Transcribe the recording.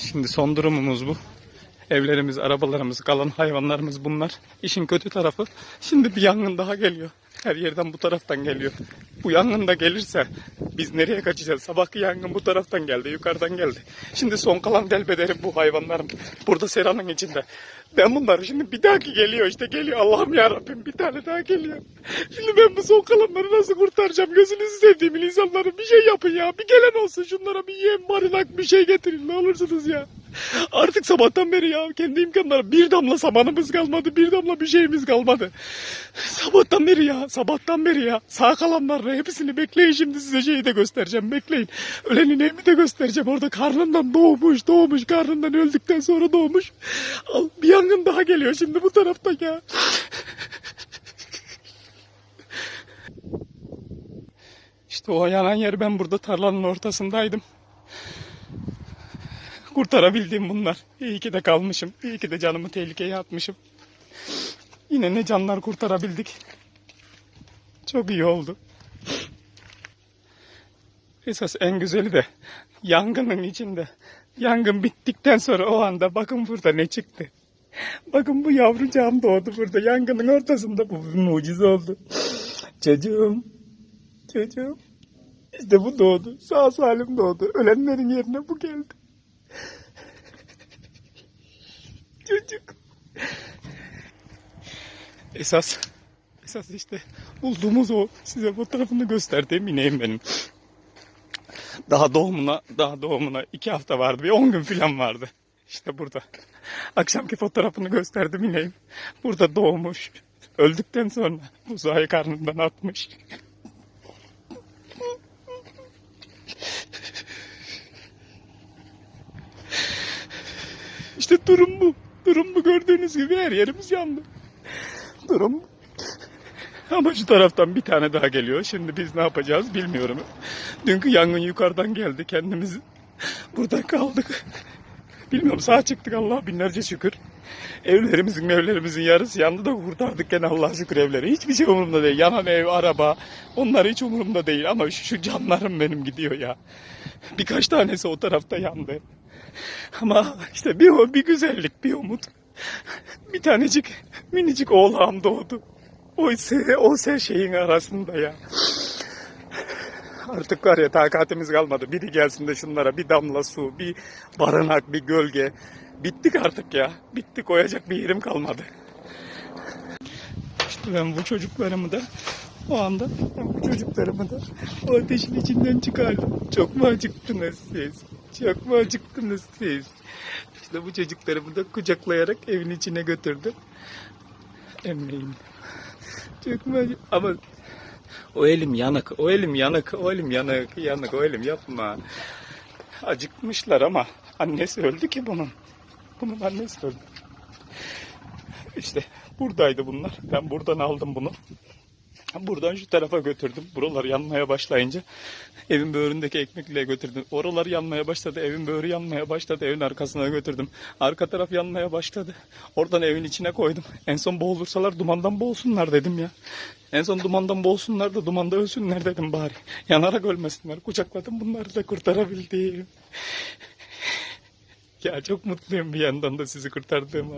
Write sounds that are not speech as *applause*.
Şimdi son durumumuz bu. Evlerimiz, arabalarımız, kalan hayvanlarımız bunlar. İşin kötü tarafı şimdi bir yangın daha geliyor. Her yerden bu taraftan geliyor. Bu yangın da gelirse biz nereye kaçacağız? Sabahki yangın bu taraftan geldi, yukarıdan geldi. Şimdi son kalan delbederim bu hayvanlarım. Burada seranın içinde. Ben bunları şimdi bir dahaki geliyor işte geliyor. Allah'ım ya Rabbim bir tane daha geliyor. Şimdi ben bu son kalanları nasıl kurtaracağım? Gözünüzü sevdiğimin insanları bir şey yapın ya. Bir gelen olsun şunlara bir yem, barınak bir şey getirin ne olursunuz ya. Artık sabahtan beri ya kendi imkanları bir damla samanımız kalmadı, bir damla bir şeyimiz kalmadı. Sabahtan beri ya, sabahtan beri ya. Sağ kalanların hepsini bekleyin şimdi size şeyi de göstereceğim, bekleyin. Ölenin evini de göstereceğim. Orada karnından doğmuş, doğmuş, karnından öldükten sonra doğmuş. Al, bir yangın daha geliyor şimdi bu tarafta ya. İşte o yanan yer ben burada tarlanın ortasındaydım. Kurtarabildiğim bunlar. İyi ki de kalmışım. İyi ki de canımı tehlikeye atmışım. Yine ne canlar kurtarabildik. Çok iyi oldu. Esas en güzeli de yangının içinde. Yangın bittikten sonra o anda bakın burada ne çıktı. Bakın bu yavrucağım doğdu burada. Yangının ortasında bu bir mucize oldu. Çocuğum. Çocuğum. İşte bu doğdu. Sağ salim doğdu. Ölenlerin yerine bu geldi. Çocuk. Esas esas işte bulduğumuz o. Size fotoğrafını gösterdiğim ineğim benim. Daha doğumuna daha doğumuna iki hafta vardı. Bir on gün falan vardı. İşte burada. Akşamki fotoğrafını gösterdim ineğim. Burada doğmuş. Öldükten sonra buzağı karnından atmış. İşte durum bu. Durum bu gördüğünüz gibi her yerimiz yandı. Durum. Ama şu taraftan bir tane daha geliyor. Şimdi biz ne yapacağız bilmiyorum. Dünkü yangın yukarıdan geldi. Kendimiz burada kaldık. Bilmiyorum sağ çıktık Allah binlerce şükür. Evlerimizin evlerimizin yarısı yandı da kurtardık gene Allah'a şükür evleri. Hiçbir şey umurumda değil. Yanan ev, araba onlar hiç umurumda değil. Ama şu, şu canlarım benim gidiyor ya. Birkaç tanesi o tarafta yandı. *laughs* Ama işte bir o bir güzellik, bir umut. Bir tanecik minicik oğlağım doğdu. O ise o ise şeyin arasında ya. Artık var ya takatimiz kalmadı. Biri gelsin de şunlara bir damla su, bir barınak, bir gölge. Bittik artık ya. Bitti koyacak bir yerim kalmadı. İşte ben bu çocuklarımı da o anda bu çocuklarımı da o ateşin içinden çıkardım. Çok mu acıktınız siz? Çok mu acıktınız siz? İşte bu çocuklarımı da kucaklayarak evin içine götürdüm. Emmeyim. Çok mu acı- Ama o elim yanık, o elim yanık, o elim yanık, yanık, o elim yapma. Acıkmışlar ama annesi öldü ki bunun. Bunun annesi öldü. İşte buradaydı bunlar. Ben buradan aldım bunu. Buradan şu tarafa götürdüm. Buralar yanmaya başlayınca evin böğründeki ekmekliğe götürdüm. Oralar yanmaya başladı. Evin böğrü yanmaya başladı. Evin arkasına götürdüm. Arka taraf yanmaya başladı. Oradan evin içine koydum. En son boğulursalar dumandan boğulsunlar dedim ya. En son dumandan boğulsunlar da dumanda ölsünler dedim bari. Yanarak ölmesinler. Kucakladım bunları da kurtarabildim. Ya çok mutluyum bir yandan da sizi kurtardığıma.